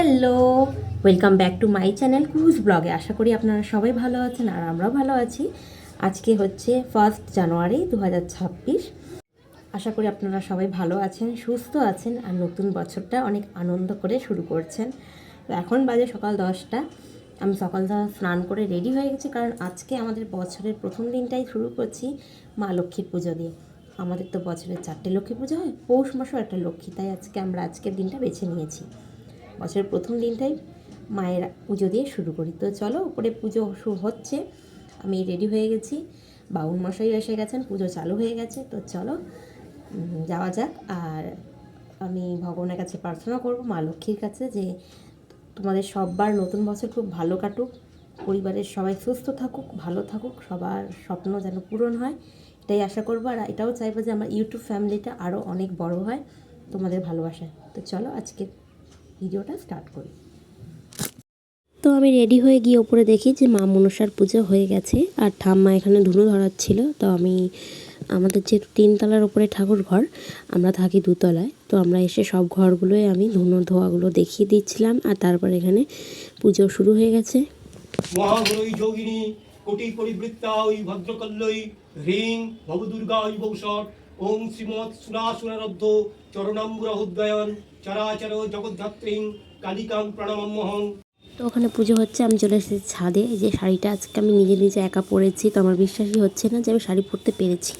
Hello welcome back to my channel cruise ব্লগে আশা করি আপনারা সবাই ভালো আছেন আর আমরাও ভালো আছি। আজকে হচ্ছে ফার্স্ট জানুয়ারি দু হাজার ছাব্বিশ। আশা করি আপনারা সবাই ভালো আছেন, সুস্থ আছেন আর নতুন বছরটা অনেক আনন্দ করে শুরু করছেন। তো এখন বাজে সকাল দশটা। আমি সকালটা স্নান করে রেডি হয়ে গেছি কারণ আজকে আমাদের বছরের প্রথম দিনটাই শুরু করছি মা লক্ষ্মীর পুজো দিয়ে। আমাদের তো বছরের চারটে লক্ষ্মী পুজো হয়, পৌষ মাসও একটা লক্ষ্মী, তাই আজকে আমরা আজকের দিনটা বেছে নিয়েছি। বছরের প্রথম দিনটাই মায়ের পুজো দিয়ে শুরু করি। তো চলো, উপরে পুজো শুরু হচ্ছে। আমি রেডি হয়ে গেছি। বাউন মশাই এসে গেছেন, পুজো চালু হয়ে গেছে। তো চলো যাওয়া যাক। আর আমি ভগবানের কাছে প্রার্থনা করব, মা লক্ষ্মীর কাছে যে তোমাদের সববার নতুন বছর খুব ভালো কাটুক, পরিবারের সবাই সুস্থ থাকুক, ভালো থাকুক, সবার স্বপ্ন যেন পূরণ হয়, এটাই আশা করব। আর এটাও চাইব যে আমার ইউটিউব ফ্যামিলিটা আরও অনেক বড় হয় তোমাদের ভালোবাসায়। তো চলো, আজকে ভিডিওটা স্টার্ট করি। তো আমি রেডি হয়ে গিয়ে ওপরে দেখি যে মা মনসার পুজো হয়ে গেছে আর ঠাম্মা এখানে ধুলো ধরাচ্ছিল। তো আমি আমাদের যে তিনতলার ওপরে ঠাকুর ঘর আমরা থাকি দুতলায়। তো আমরা এসে সব ঘরগুলোই আমি ধুনো ধোয়াগুলো দেখিয়ে দিচ্ছিলাম আর তারপর এখানে পুজো শুরু হয়ে গেছে। মহাগুরৈ যোগিনী কোটি পরিবৃত্তা ওই ভদ্রকল্লই হ্রিং ভবদুর্গা ওই বৌষট ওং শ্রীমৎ সুরাসুরারব্ধ চরণাম্বুর উদ্গয়ন চরাচর জগদ্ধাত্রীং কালিকাং প্রণামহং তো ওখানে পুজো হচ্ছে, আমি চলে এসেছি ছাদে। যে শাড়িটা আজকে আমি নিজে নিজে একা পরেছি, তো আমার বিশ্বাসই হচ্ছে না যে আমি শাড়ি পরতে পেরেছি।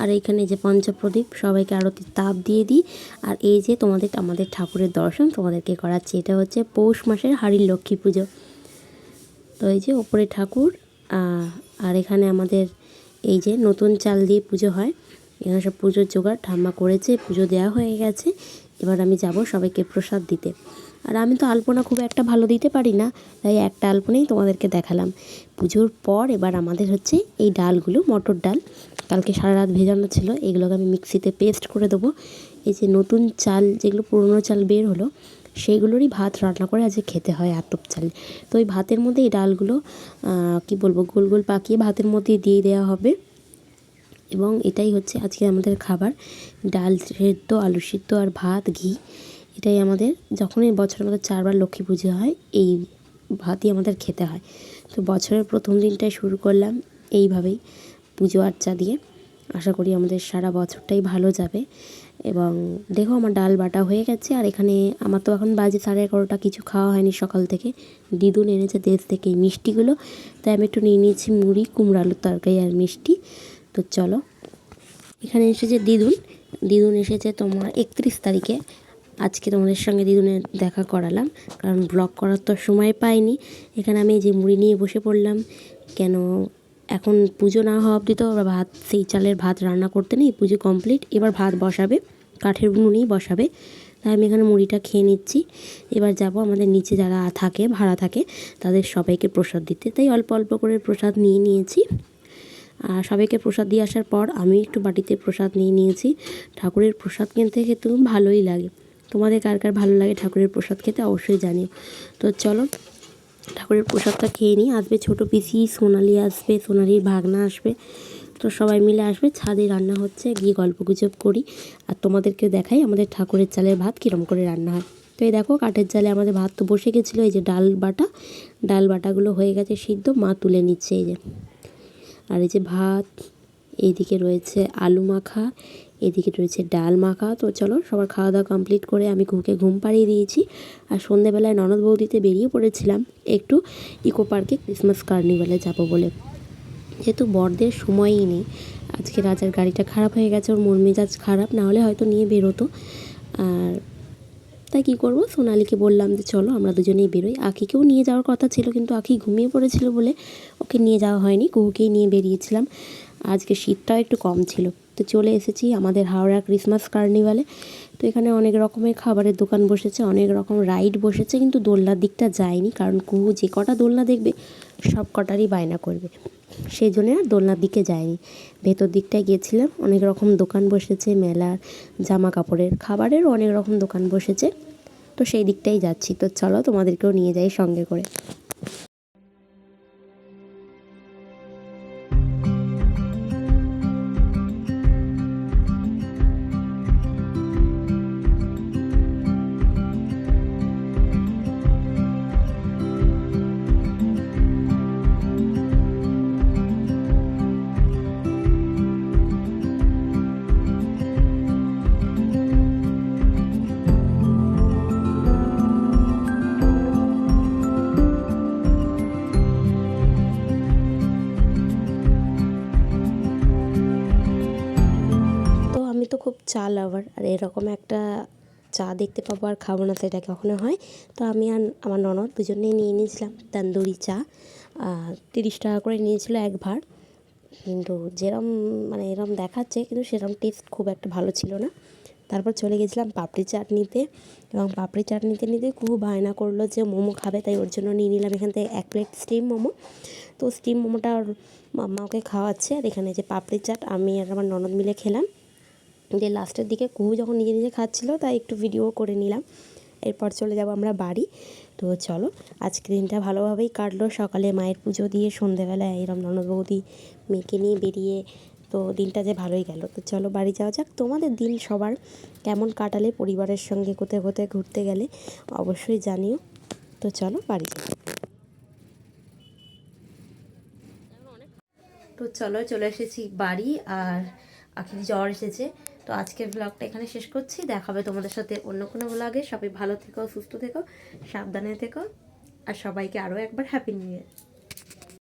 আর এইখানে যে পঞ্চপ্রদীপ, সবাইকে আরতির তাপ দিয়ে দিই। আর এই যে তোমাদের, আমাদের ঠাকুরের দর্শন তোমাদেরকে করাচ্ছি, এটা হচ্ছে পৌষ মাসের হাড়ির লক্ষ্মী পুজো। তো এই যে ওপরে ঠাকুর আর এখানে আমাদের এই যে নতুন চাল দিয়ে পুজো হয়। এখানে সব পুজোর জোগাড়, ঠাম্মা করেছে, পুজো দেওয়া হয়ে গেছে। এবার আমি যাব সবাইকে প্রসাদ দিতে। আর আমি তো আলপনা খুব একটা ভালো দিতে পারি না, তাই একটা আলপনাই তোমাদেরকে দেখালাম। পুজোর পর এবার আমাদের হচ্ছে এই ডালগুলো, মটর ডাল। কালকে সারা রাত ভেজানো ছিল, এগুলোকে আমি মিক্সিতে পেস্ট করে দেবো। এই যে নতুন চাল, যেগুলো পুরনো চাল বের হলো, সেইগুলোরই ভাত রান্না করে আজকে খেতে হয় আতপ চাল। তো ওই ভাতের মধ্যে এই ডালগুলো কি বলব, গোল গোল পাকিয়ে ভাতের মধ্যে দিয়ে দেওয়া হবে। এবং এটাই হচ্ছে আজকে আমাদের খাবার। ডাল সেদ্ধ, আলু সিদ্ধ আর ভাত, ঘি। এটাই আমাদের যখনই বছরের মধ্যে চারবার লক্ষ্মী পুজো হয়, এই ভাতই আমাদের খেতে হয়। তো বছরের প্রথম দিনটাই শুরু করলাম এইভাবেই পুজো আর্চা দিয়ে। আশা করি আমাদের সারা বছরটাই ভালো যাবে। এবং দেখো আমার ডাল বাটা হয়ে গেছে, আর এখানে আমার তো এখন বাজে সাড়ে এগারোটা, কিছু খাওয়া হয়নি সকাল থেকে। দিদুন এনেছে দেশ থেকে মিষ্টিগুলো। তাই আমি একটু নিয়ে নিয়েছি মুড়ি, কুমড়ো, আলুর তরকারি আর মিষ্টি। তো চলো। এখানে এসেছে দিদুন দিদুন এসেছে তোমার একত্রিশ তারিখে। আজকে তোমাদের সঙ্গে দিদুনের দেখা করালাম, কারণ ব্লগ করার তো সময় পাইনি। এখানে আমি যে মুড়ি নিয়ে বসে পড়লাম। কেন, এখন পুজো না হওয়া অবধি তো ভাত, সেই চালের ভাত রান্না করতে নেই, পুজো কমপ্লিট এবার ভাত বসাবে, কাঠের উনুনেই বসাবে। তাই আমি এখানে মুড়িটা খেয়ে নিচ্ছি। এবার যাব আমাদের নিচে যারা থাকে, ভাড়া থাকে, তাদের সবাইকে প্রসাদ দিতে। তাই অল্প অল্প করে প্রসাদ নিয়ে নিয়েছি। সবাইকে প্রসাদ দিয়ে আসার পর আমি একটু বাটিতে প্রসাদ নিয়ে নিয়েছি। ঠাকুরের প্রসাদ কিনতে খেতে ভালোই লাগে। তোমাদের কার কার ভালো লাগে ঠাকুরের প্রসাদ খেতে অবশ্যই জানিও। তো চলো, ঠাকুরের প্রসাদটা খেয়ে নিই। আসবে ছোটো পিসি, সোনালি আসবে, সোনালির ভাগনা আসবে। তো সবাই মিলে আসবে, ছাদে রান্না হচ্ছে, গিয়ে গল্প গুজব করি। আর তোমাদেরকে দেখাই আমাদের ঠাকুরের চালের ভাত কীরম করে রান্না হয়। তো এই দেখো, কাঠের জালে আমাদের ভাত তো বসে গেছিল, এই যে ডাল বাটা। ডাল বাটাগুলো হয়ে গেছে সিদ্ধ, মা তুলে নিচ্ছে এই যে। আর এই যে ভাত এইদিকে রয়েছে আলু মাখা, এদিকে রয়েছে ডাল মাখা। তো চলো সবার খাওয়া দাওয়া কমপ্লিট করে আমি ঘুকে ঘুম পাড়িয়ে দিয়েছি। আর সন্ধেবেলায় ননদ বৌদিতে বেরিয়ে পড়েছিলাম একটু ইকো পার্কে ক্রিসমাস কার্নিভালে যাব বলে। যেহেতু বরদের সময়ই নেই, আজকে রাজার গাড়িটা খারাপ হয়ে গেছে, ওর মন মেজাজ খারাপ, না হলে হয়তো নিয়ে বেরোতো। আর তাই কী করব? সোনালিকে বললাম যে, চলো আমরা দুজনেই বেরোই। আখিকেও নিয়ে যাওয়ার কথা ছিল, কিন্তু আখি ঘুমিয়ে পড়েছিল বলে ওকে নিয়ে যাওয়া হয়নি। কুহুকেই নিয়ে বেরিয়েছিলাম। আজকে শীতটাও একটু কম ছিল। তো চলে এসেছি আমাদের হাওড়া ক্রিসমাস কার্নিভালে। তো এখানে অনেক রকমের খাবারের দোকান বসেছে, অনেক রকম রাইড বসেছে, কিন্তু দোলনার দিকটা যায়নি। কারণ কুহু যে কটা দোলনা দেখবে, সব কটারই বায়না করবে। সেই জন্য আর দোলনার দিকে যায়নি ভেতর দিকটায় গিয়েছিলাম, অনেক রকম দোকান বসেছে, মেলার জামা কাপড়ের খাবারের অনেক রকম দোকান বসেছে। তো সেই দিকটাই যাচ্ছি। তো চলো তোমাদেরকেও নিয়ে যাই সঙ্গে করে। চা লাভার। আর এরকম একটা চা দেখতে পাবো আর খাব না সেটা কখনো হয়। তো আমি আর আমার ননদ দুজনেই নিয়ে নিয়েছিলাম তান্দুরি চা। তিরিশ টাকা করে নিয়েছিল এক ভার কিন্তু যেরম মানে এরম দেখাচ্ছে, কিন্তু সেরম টেস্ট খুব একটা ভালো ছিল না। তারপর চলে গেছিলাম পাপড়ি চাট নিতে। এবং পাপড়ি চাট নিতে নিতে খুব বায়না করল যে মোমো খাবে, তাই ওর জন্য নিয়ে নিলাম এখান থেকে এক প্লেট স্টিম মোমো। তো স্টিম মোমোটা ওর মাম্মা ওকে খাওয়াচ্ছে। আর এখানে যে পাপড়ি চাট, আমি আর আমার ননদ মিলে খেলাম। দিয়ে লাস্টের দিকে কুহু যখন নিজে নিজে খাচ্ছিলো, তাই একটু ভিডিও করে নিলাম। এরপর চলে যাব আমরা বাড়ি। তো চলো আজকে দিনটা ভালোভাবেই কাটলো। সকালে মায়ের পুজো দিয়ে সন্ধেবেলায় এরম ননদ বৌদি মেয়েকে নিয়ে বেরিয়ে তো দিনটা যে ভালোই গেল। তো চলো বাড়ি যাওয়া যাক। তোমাদের দিন সবার কেমন কাটালে, পরিবারের সঙ্গে কোথায় কোথায় ঘুরতে গেলে অবশ্যই জানিও। তো চলো বাড়ি যাও তো চলো চলে এসেছি বাড়ি, আর আখির জ্বর এসেছে। তো আজকের ব্লগটা এখানে শেষ করছি। দেখাবে তোমাদের সাথে অন্য কোনো ব্লগে সবাই ভালো থেকো, সুস্থ থেকো, সাবধানে থেকো। আর সবাইকে আরও একবার হ্যাপি নিউ ইয়ার